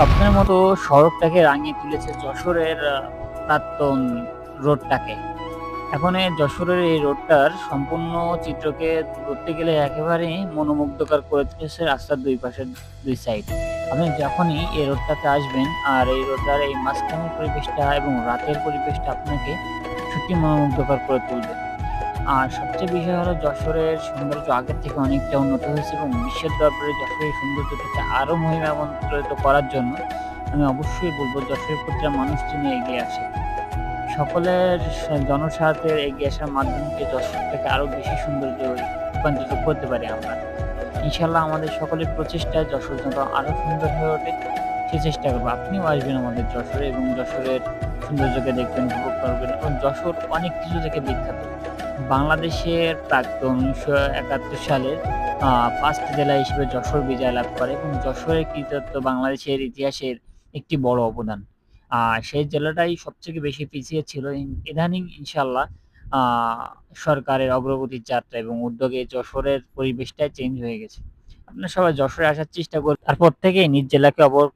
স্বপ্নের মতো সড়কটাকে রাঙিয়ে তুলেছে যশোরের প্রাক্তন রোডটাকে। এখন এই যশোরের এই রোডটার সম্পূর্ণ চিত্রকে ধরতে গেলে একেবারেই মনোমুগ্ধকর করে তুলেছে রাস্তার দুই পাশের দুই সাইড আপনি যখনই এই রোডটাতে আসবেন আর এই রোডটার এই মাঝখানের পরিবেশটা এবং রাতের পরিবেশটা আপনাকে সত্যি মনোমুগ্ধকর করে তুলবে। আর সবচেয়ে বিষয় হলো যশোরের সৌন্দর্য আগের থেকে অনেকটা উন্নত হয়েছে এবং বিশ্বের দরবারে যশোরের সৌন্দর্যটাকে আরও মহিমামন্ত্রিত করার জন্য আমি অবশ্যই বলব যশোরের প্রতিটা মানুষ যেন এগিয়ে আসে। সকলের জনস্বার্থের এগিয়ে আসার মাধ্যমে যশোরটাকে আরও বেশি সৌন্দর্য রূপান্তরিত করতে পারি আমরা। ইনশাল্লাহ আমাদের সকলের প্রচেষ্টায় যশোর যেন আরও সুন্দর হয়ে ওঠে, সে চেষ্টা করব। আপনিও আসবেন আমাদের যশোরে এবং যশোরের সৌন্দর্যকে দেখবেন, উপভোগ করবেন এবং যশোর অনেক কিছু থেকে বিখ্যাত। বাংলাদেশের প্রাক্তন উনিশশো একাত্তর সালের পাঁচটি জেলা হিসেবে যশোর বিজয় লাভ করে এবং যশোরের কৃতিত্ব বাংলাদেশের ইতিহাসের একটি বড় অবদান। সেই জেলাটাই সবথেকে বেশি পিছিয়ে ছিল। ইদানিং ইনশাল্লাহ সরকারের অগ্রগতির যাত্রা এবং উদ্যোগে যশোরের পরিবেশটাই চেঞ্জ হয়ে গেছে। আপনারা সবাই যশোরে আসার চেষ্টা করুন। তারপর থেকে নিজ জেলাকে অবর